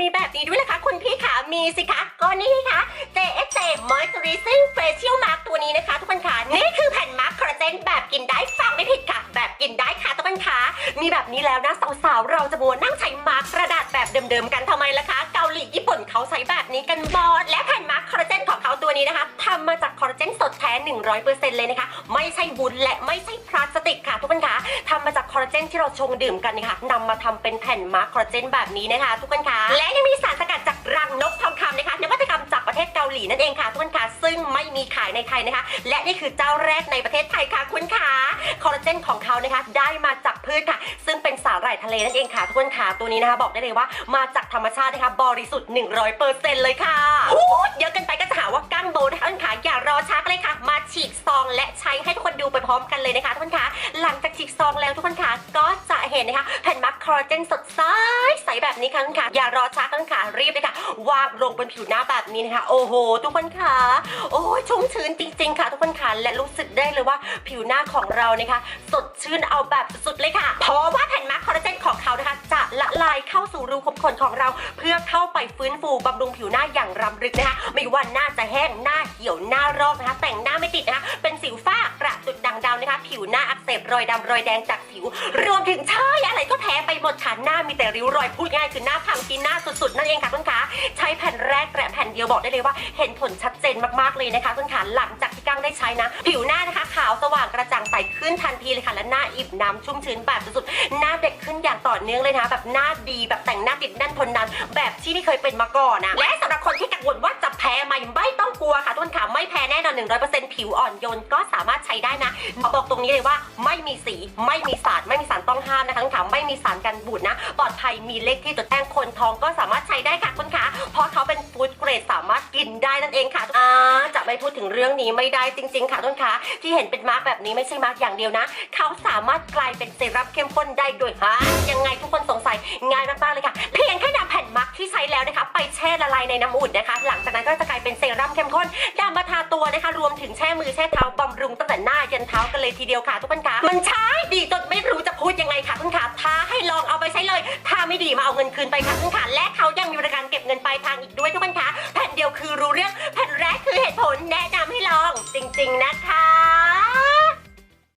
มีแบบนี้ด้วยนะคะคุณพี่ขามีสิคะก็นี่ค่ะ JSJ Moisturizing Facial Mask ตัวนี้นะคะทุกคนค่ะนี่คือแผ่นมาร์คคอลลาเจนแบบกินได้ฟังไม่ผิดค่ะ แบบกินได้ค่ะทุกคนค่ะมีแบบนี้แล้วนะสาวๆเราจะมัวนั่งใช้มาร์คกระดาษแบบเดิมๆกันทำไมล่ะคะ เกาหลีญี่ปุ่นเขาใช้แบบนี้กันบอดำมาจากคอลลาเจนสดแท้ 100%เลยนะคะ ไม่ใช่วุ้นและไม่ใช่พลาสติกค่ะทุกคนคะทำมาจากคอลลาเจนที่เราชงดื่มกันนะคะนำมาทำเป็นแผ่นมาร์คคอลลาเจนแบบนี้นะคะ ทุกคนคะและยังมีสารสกัดจากรังนกทองคำนะคะนวัตกรรมจากประเทศเกาหลีนั่นเองค่ะทุกคนคะซึ่งไม่มีขายในไทยนะคะ และนี่คือเจ้าแรกในประเทศไทยค่ะคุณคะคอลลาเจนของเขานะคะ ได้มาจากพืชค่ะ ซึ่งเป็นสาหร่ายทะเลนั่นเองค่ะทุกคนค่ะตัวนี้นะคะ บอกได้เลยว่ามาจากธรรมชาตินะคะบริสุทธิ์100%เลยค่ะพูดเยอะกันไป พร้อมกันเลยนะคะทุกคนคะหลังจากฉีกซองแล้วทุกคนคะก็จะเห็นนะคะแผ่นมาร์คคอลลาเจนสดใสใสแบบนี้ค่ะทุกคนคะอย่ารอช้าทุกันคะรีบเลยค่ะวางลงบนผิวหน้าแบบนี้นะคะ โอ้โห ทุกคนคะโอ้ยชุ่มชื้นจริง ๆ ค่ะ ทุกคนคะและรู้สึกได้เลยว่าผิวหน้าของเรานะคะ สดชื่นเอาแบบสุดๆเลยค่ะ เพราะว่าแผ่นมาร์คคอลลาเจนของเขานะคะ จะละลายเข้าสู่รูขุมขนของเรา เพื่อเข้าไปฟื้นฟูบำรุงผิวหน้าอย่างรำลึกนะคะ ไม่ว่าหน้าจะแห้งหน้าเหี่ยวหน้ารอกนะคะ รอยดำรอยแดงจากสิว รวมถึงใช่อะไรก็แพ้ไปหมดค่ะหน้ามีแต่ริ้วรอยพูดง่ายคือหน้าพังกินหน้าสุดๆนั่นเองค่ะทุกคนคะใช้แผ่นแรกและแผ่นเดียวบอกได้เลยว่า เห็นผลชัดเจนมากๆเลยนะคะทุกคนคะหลังจากที่กั้งได้ใช้นะ ผิวหน้านะคะขาวสว่างกระจ่างใสขึ้นทันทีเลยค่ะและหน้าอิ่มน้ำชุ่มชื้นแบบสุดๆหน้าเด็กขึ้นอย่างต่อเนื่องเลยนะคะแบบหน้าดีแบบแต่งหน้าติดแน่นทนนานแบบที่ไม่เคยเป็นมาก่อนนะและสำหรับคนที่กังวลว่าจะแพ้ไหม ตัวค่ะทุกคนค่ะไม่แพ้แน่นอน100%ผิวอ่อนโยนก็สามารถใช้ได้นะบอกตรงนี้เลยว่าไม่มีสีไม่มีสารไม่มีสารต้องห้ามนะคะทุกคนค่ะไม่มีสารกันบูดนะ ปลอดภัยมีเลขที่จดแจ้งคนท้องก็สามารถใช้ได้ค่ะคุณคะเพราะเขาเป็นฟู้ดเกรดสามารถกินได้นั่นเองค่ะอ่าจะไม่พูดถึงเรื่องนี้ไม่ได้จริง ๆ ค่ะทุกคนคะที่เห็นเป็นมาร์กแบบนี้ไม่ใช่มาร์กอย่างเดียวนะ เขาสามารถกลายเป็นเซรั่มเข้มข้นได้ด้วยฮะยังไงทุกคนสงสัยง่ายมากๆเลยค่ะ เพียงแค่นำแผ่นมาร์กที่ใช้แล้วนะคะไปแช่ละลายในน้ำอุ่นนะคะ หลังจากนั้นก็จะกลายเป็น รั่มเข้มข้นนำมาทาตัวนะคะ รวมถึงแช่มือแช่เท้าบำรุงตั้งแต่หน้ายันเท้ากันเลยทีเดียวค่ะ ทุกคนค่ะมันใช้ดีจนไม่รู้จะพูดยังไงค่ะทุกคนค่ะท้าให้ลองเอาไปใช้เลย ถ้าไม่ดีมาเอาเงินคืนไปค่ะทุกคนค่ะและเขายังมีบริการเก็บเงินปลายทางอีกด้วยทุกคนค่ะแผ่นเดียวคือรู้เรื่องแผ่นแรกคือเหตุผลแนะนำให้ลองจริง ๆ นะคะ